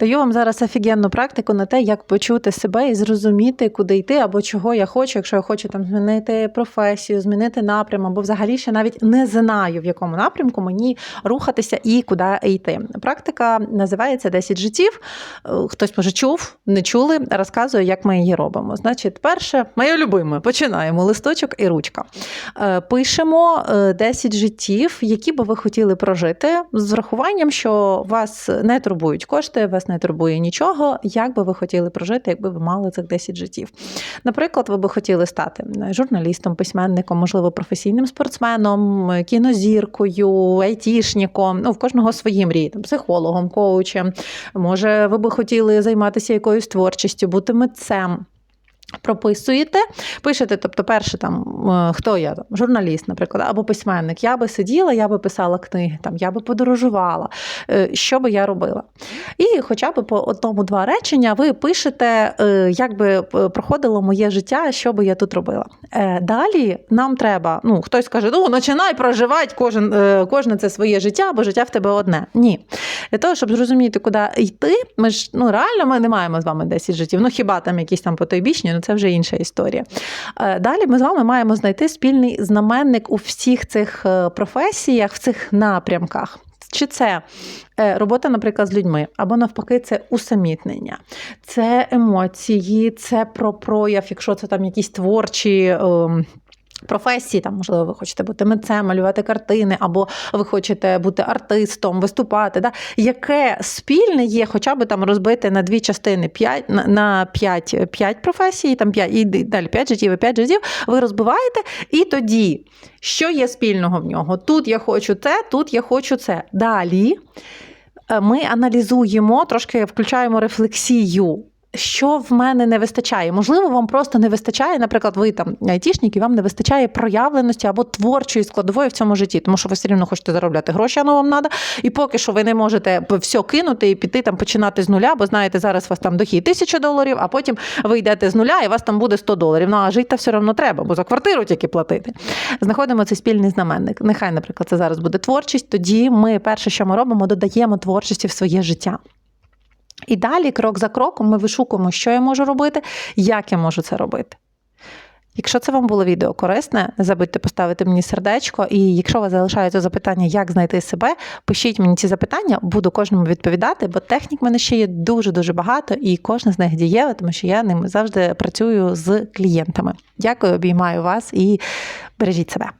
Даю вам зараз офігенну практику на те, як почути себе і зрозуміти, куди йти або чого я хочу, якщо я хочу там змінити професію, змінити напрям, або взагалі ще навіть не знаю, в якому напрямку мені рухатися і куди йти. Практика називається 10 життів. Е, Хтось може чув, не чули. Розказую, як ми її робимо. Значить, перше, моє любиме, починаємо листочок і ручка. Е, Пишемо е, 10 життів, які би ви хотіли прожити, з врахуванням, що вас не турбують кошти, вас не турбує нічого. Як би ви хотіли прожити, якби ви мали цих 10 життів? Наприклад, ви би хотіли стати журналістом, письменником, можливо, професійним спортсменом, кінозіркою, айтішником. Ну, в кожного свої мрії, там, психологом, коучем. Може, ви би хотіли займатися якоюсь творчістю, бути митцем. Прописуєте, пишете, тобто, перше там е, хто я там, журналіст, наприклад, або письменник. Я би сиділа, я би писала книги, там я би подорожувала, е, що би я робила. І хоча б по одному-два речення ви пишете, е, як би проходило моє життя, що би я тут робила. Далі нам треба, ну хтось каже, ну починай проживати кожен, кожне це своє життя, бо життя в тебе одне. Ні. Для того, щоб зрозуміти, куди йти, ми ж ну реально ми не маємо з вами 10 життів. Ну хіба там якісь там потойбічні, ну це вже інша історія. Е, Далі ми з вами маємо знайти спільний знаменник у всіх цих е, професіях, в цих напрямках. Чи це е, робота, наприклад, з людьми, або навпаки, це усамітнення, це емоції, це про прояв, якщо це там якісь творчі. Професії, там, можливо, ви хочете бути митцем, малювати картини, або ви хочете бути артистом, виступати. Да? Яке спільне є, хоча б там розбити на дві частини 5, на- на 5, 5 професій, там 5, і далі 5 життів і 5 життів, ви розбиваєте, і тоді, що є спільного в нього? Тут я хочу це, тут я хочу це. Далі е, ми аналізуємо, трошки включаємо рефлексію. Що в мене не вистачає? Можливо, вам просто не вистачає, наприклад, ви там айтішник, і вам не вистачає проявленості або творчої складової в цьому житті, тому що ви все рівно хочете заробляти гроші, воно вам треба. І поки що ви не можете все кинути і піти там починати з нуля, бо знаєте, зараз у вас там дохід тисяча доларів, а потім ви йдете з нуля, і у вас там буде 100 доларів. Ну а жити все одно треба, бо за квартиру тільки платити. Знаходимо цей спільний знаменник. Нехай, наприклад, це зараз буде творчість. Тоді ми перше, що ми робимо, додаємо творчості в своє життя. І далі, крок за кроком, ми вишукуємо, що я можу робити, як я можу це робити. Якщо це вам було відео корисне, не забудьте поставити мені сердечко. І якщо у вас залишаються запитання, як знайти себе, пишіть мені ці запитання, буду кожному відповідати, бо технік в мене ще є дуже-дуже багато, і кожна з них дієва, тому що я ними завжди працюю з клієнтами. Дякую, обіймаю вас і бережіть себе.